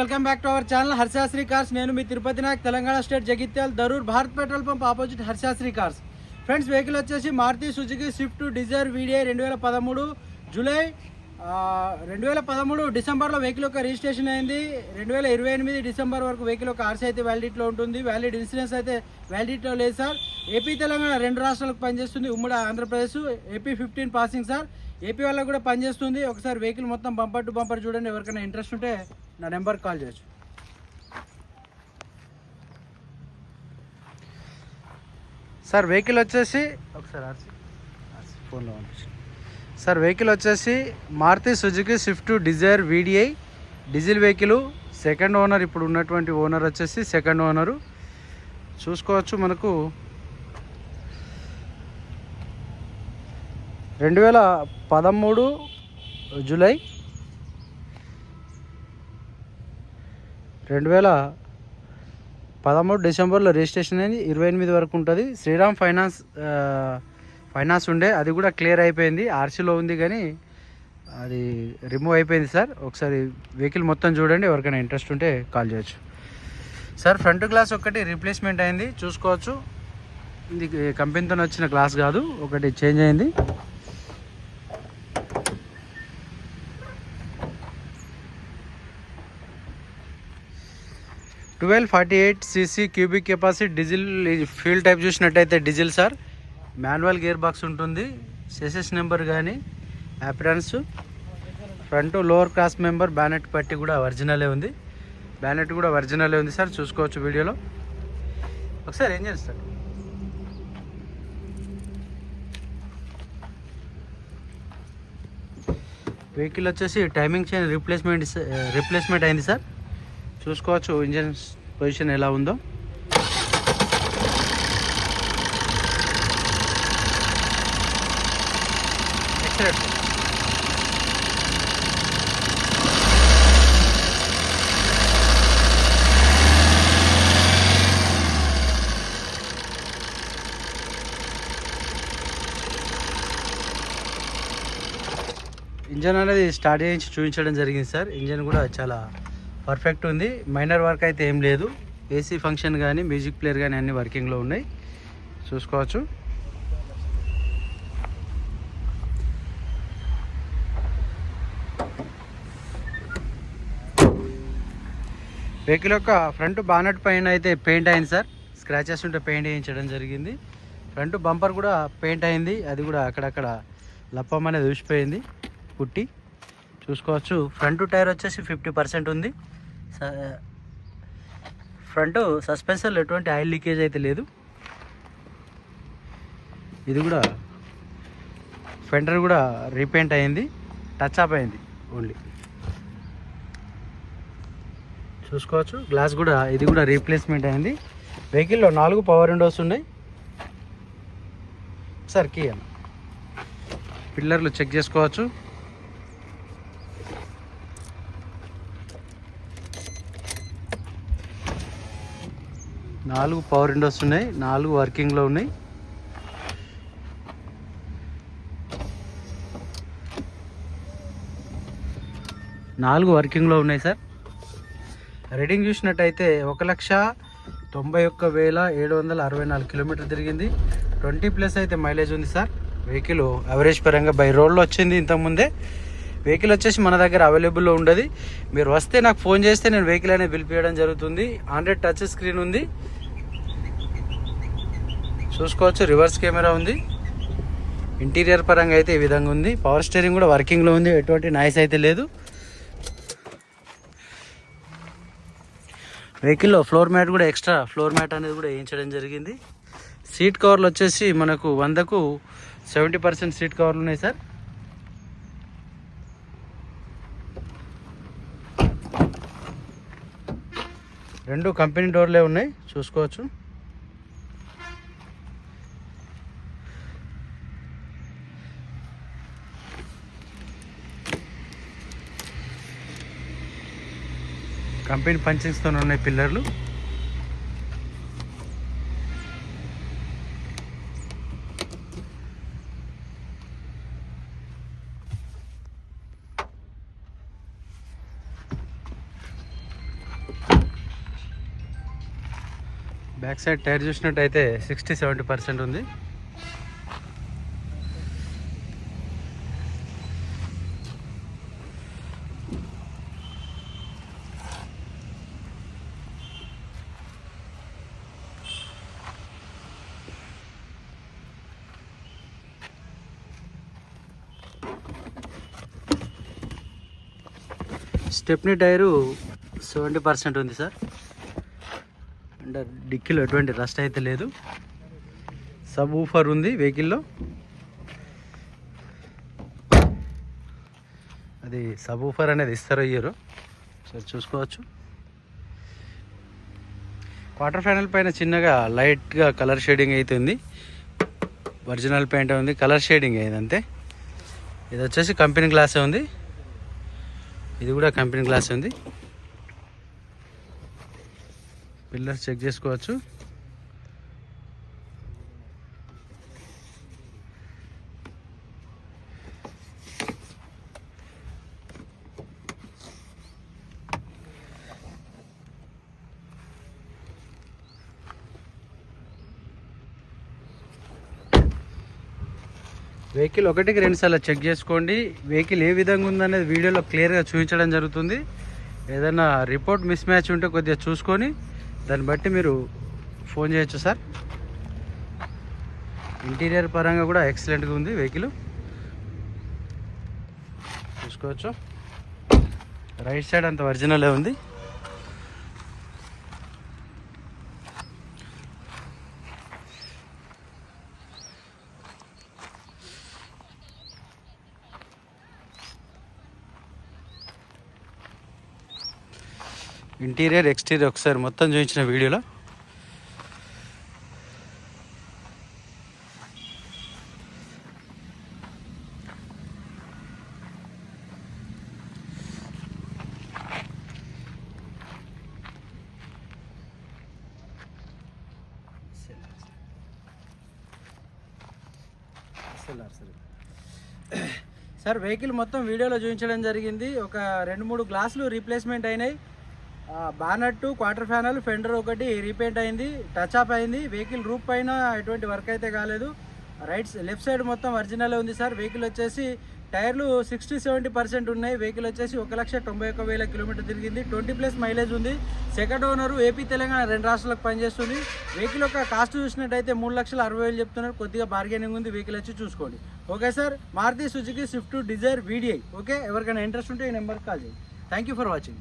Welcome back to our channel Harshashri cars నేను మీ Tirupati Nayak Telangana state Jagtial Darur Bharat petrol pump opposite Harshashri cars friends vehicle వచ్చేసి Maruti Suzuki Swift Dzire video రెండు వేల పదమూడు July రెండు వేల పదమూడు డిసెంబర్లో వెహికల్ యొక్క రిజిస్ట్రేషన్ అయింది. రెండు వేల ఇరవై ఎనిమిది డిసెంబర్ వరకు వెహికల్ యొక్క ఆర్సీ అయితే వ్యాలిడిటీలో ఉంటుంది. వ్యాలిడ్ ఇన్సూరెన్స్ అయితే వ్యాలిడిటీలో లేదు సార్ ఏపీ తెలంగాణ రెండు రాష్ట్రాలకు పనిచేస్తుంది. ఉమ్మడి Andhra Pradesh AP fifteen passing sir AP వాళ్ళకు కూడా పనిచేస్తుంది. ఒకసారి వెహికల్ మొత్తం బంపర్ టు బంపర్ చూడండి ఎవరికైనా ఇంట్రెస్ట్ ఉంటే. నా నెంబర్కి కాల్ చేయొచ్చు. సార్ వెహికల్ వచ్చేసి ఒకసారి ఆర్సీ. ఆర్సీ ఫోన్లో పంపించండి. సార్ వెహికల్ వచ్చేసి Maruti Suzuki Swift Dzire VDI. Diesel vehicle second owner ఇప్పుడు ఉన్నటువంటి ఓనర్ వచ్చేసి సెకండ్ ఓనరు. చూసుకోవచ్చు మనకు. రెండు వేల పదమూడు జూలై రెండు వేల పదమూడు డిసెంబర్లో రిజిస్ట్రేషన్ అయింది. ఇరవై ఎనిమిది వరకు ఉంటుంది. శ్రీరామ్ ఫైనాన్స్ ఫైనాన్స్ ఉండే. అది కూడా క్లియర్ అయిపోయింది. ఆర్సీలో ఉంది కానీ అది రిమూవ్ అయిపోయింది సార్. ఒకసారి వెహికల్ మొత్తం చూడండి. ఎవరికైనా ఇంట్రెస్ట్ ఉంటే కాల్ చేయొచ్చు. సార్ ఫ్రంట్ గ్లాస్ ఒకటి రీప్లేస్మెంట్ అయింది. చూసుకోవచ్చు. ఇది కంపెనీతో వచ్చిన గ్లాస్ కాదు. ఒకటి చేంజ్ అయింది. Twelve forty eight CC cubic capacity diesel fuel type చూసినట్టయితే diesel sir. Manual gear box ఉంటుంది. సెసెస్ నెంబర్ కానీ aprons front lower cross member bonnet పట్టి కూడా ఒరిజినలే ఉంది. బ్యానెట్ కూడా ఒరిజినలే ఉంది సార్ చూసుకోవచ్చు వీడియోలో. ఒకసారి ఏం చేస్తారు వెహికల్ వచ్చేసి టైమింగ్ చైన్ రీప్లేస్మెంట్ రీప్లేస్మెంట్ అయింది సార్. చూసుకోవచ్చు ఇంజన్ పొజిషన్ ఎలా ఉందో. ఎక్సలెంట్ ఇంజన్ అనేది స్టార్ట్ చేయించి చూపించడం జరిగింది సార్. ఇంజన్ కూడా చాలా పర్ఫెక్ట్ ఉంది. మైనర్ వర్క్ అయితే ఏం లేదు. ఏసీ ఫంక్షన్ కానీ మ్యూజిక్ ప్లేయర్ కానీ అన్ని వర్కింగ్లో ఉన్నాయి. చూసుకోవచ్చు. వెహికల్ యొక్క ఫ్రంట్ బానట్ పైన అయితే పెయింట్ అయింది సార్. స్క్రాచెస్ ఉంటే పెయింట్ వేయించడం జరిగింది. ఫ్రంట్ బంపర్ కూడా పెయింట్ అయింది. అది కూడా అక్కడక్కడ లప్పం అనేది ఊసిపోయింది. పుట్టి చూసుకోవచ్చు. ఫ్రంట్ టైర్ వచ్చేసి ఫిఫ్టీ పర్సెంట్ ఉంది. ఫ్రంట్ సస్పెన్షన్లో ఎటువంటి ఆయిల్ లీకేజ్ అయితే లేదు. ఇది కూడా ఫెండర్ కూడా రీపెయింట్ అయింది టచ్ అప్ అయింది ఓన్లీ. చూసుకోవచ్చు గ్లాస్ కూడా ఇది కూడా రీప్లేస్మెంట్ అయింది. వెహికల్లో నాలుగు పవర్ విండోస్ ఉన్నాయి. సార్ కీ అన్న. పిల్లర్లు చెక్ చేసుకోవచ్చు. నాలుగు పవర్ విండోస్ ఉన్నాయి నాలుగు వర్కింగ్లో ఉన్నాయి. నాలుగు వర్కింగ్లో ఉన్నాయి సార్ రీడింగ్ చూసినట్టయితే ఒక లక్ష తొంభై ఒక్క వేల ఏడు వందల అరవై నాలుగు కిలోమీటర్ తిరిగింది. ట్వంటీ ప్లస్ అయితే మైలేజ్ ఉంది సార్ వెహికల్ అవరేజ్ పరంగా బై రోడ్లో వచ్చింది ఇంతకుముందే. వెహికల్ వచ్చేసి మన దగ్గర అవైలబుల్లో ఉండదు. మీరు వస్తే నాకు ఫోన్ చేస్తే నేను వెహికల్ అనేది పిలిపియడం జరుగుతుంది. హండ్రెడ్ టచ్ స్క్రీన్ ఉంది. చూసుకోవచ్చు రివర్స్ కెమెరా ఉంది. ఇంటీరియర్ పరంగా అయితే ఈ విధంగా ఉంది. పవర్ స్టీరింగ్ కూడా వర్కింగ్లో ఉంది. ఎటువంటి నాయిస్ అయితే లేదు. వెహికల్లో ఫ్లోర్ మ్యాట్ కూడా ఎక్స్ట్రా ఫ్లోర్ మ్యాట్ అనేది కూడా వేయించడం జరిగింది. సీట్ కవర్లు వచ్చేసి మనకు వందకు సెవెంటీ పర్సెంట్ సీట్ కవర్లు ఉన్నాయి సార్. రెండు కంపెనీ డోర్లే ఉన్నాయి. చూసుకోవచ్చు. కంపెనీ పంచింగ్స్తో ఉన్నాయి పిల్లర్లు. బ్యాక్ సైడ్ టైర్ చూసినట్టయితే సిక్స్టీ సెవెంటీ పర్సెంట్ ఉంది. స్టెప్నీ టైరు సెవెంటీ పర్సెంట్ ఉంది సార్. అంటే డిక్కీలో ఎటువంటి రస్ట్ అయితే లేదు. సబ్ ఊఫర్ ఉంది వెహికల్లో. అది సబ్ ఊఫర్ అనేది ఇస్తారో ఇయ్యరు సరే చూసుకోవచ్చు. క్వార్టర్ ఫైనల్ పైన చిన్నగా లైట్గా కలర్ షేడింగ్ అవుతుంది ఒరిజినల్ పెయింట్ ఉంది. కలర్ షేడింగ్ అయింది అంతే. ఇది వచ్చేసి కంపెనీ గ్లాసే ఉంది. ఇది కూడా కంపెనీ గ్లాస్ ఉంది. పిల్లర్స్ చెక్ చేసుకోవచ్చు. వెహికల్ ఒకటికి రెండు సార్లు చెక్ చేసుకోండి. వెహికల్ ఏ విధంగా ఉందనేది వీడియోలో క్లియర్గా చూపించడం జరుగుతుంది. ఏదైనా రిపోర్ట్ మిస్ మ్యాచ్ ఉంటే కొద్దిగా చూసుకొని దాన్ని బట్టి మీరు ఫోన్ చేయొచ్చు సార్. ఇంటీరియర్ పరంగా కూడా ఎక్సలెంట్గా ఉంది వెహికల్. చూసుకోవచ్చు. రైట్ సైడ్ అంత ఒరిజినలే ఉంది. ఇంటీరియర్ ఎక్స్టీరియర్ ఒకసారి మొత్తం చూపించిన వీడియోలో. సార్ వెహికల్ మొత్తం వీడియోలో చూపించడం జరిగింది. ఒక రెండు మూడు గ్లాసులు రీప్లేస్మెంట్ అయినాయి. బానట్టు క్వార్టర్ ఫ్యానల్ ఫెండర్ ఒకటి రీపెయింట్ అయింది టచ్ అప్ అయింది. వెహికల్ రూప్ పైన ఎటువంటి వర్క్ అయితే కాలేదు. రైట్ లెఫ్ట్ సైడ్ మొత్తం ఒరిజినల్ ఉంది సార్. వెహికల్ వచ్చేసి టైర్లు సిక్స్టీ సెవెంటీ పర్సెంట్ ఉన్నాయి. వెహికల్ వచ్చేసి ఒక లక్ష తొంభై ఒక్క వేల కిలోమీటర్ తిరిగింది. ట్వంటీ ప్లస్ మైలేజ్ ఉంది. సెకండ్ ఓనర్ ఏపీ తెలంగాణ రెండు రాష్ట్రాలకు పనిచేస్తుంది. వెహికల్ యొక్క కాస్ట్ చూసినట్టయితే మూడు లక్షల అరవై వేలు చెప్తున్నారు. కొద్దిగా బార్గెనింగ్ ఉంది. వెహికల్ వచ్చి చూసుకోండి. Okay sir Maruti Suzuki Swift Dzire VDI okay ఎవరికైనా ఇంట్రెస్ట్ ఉంటే ఈ నెంబర్కి కాల్ చేయండి. Thank you for watching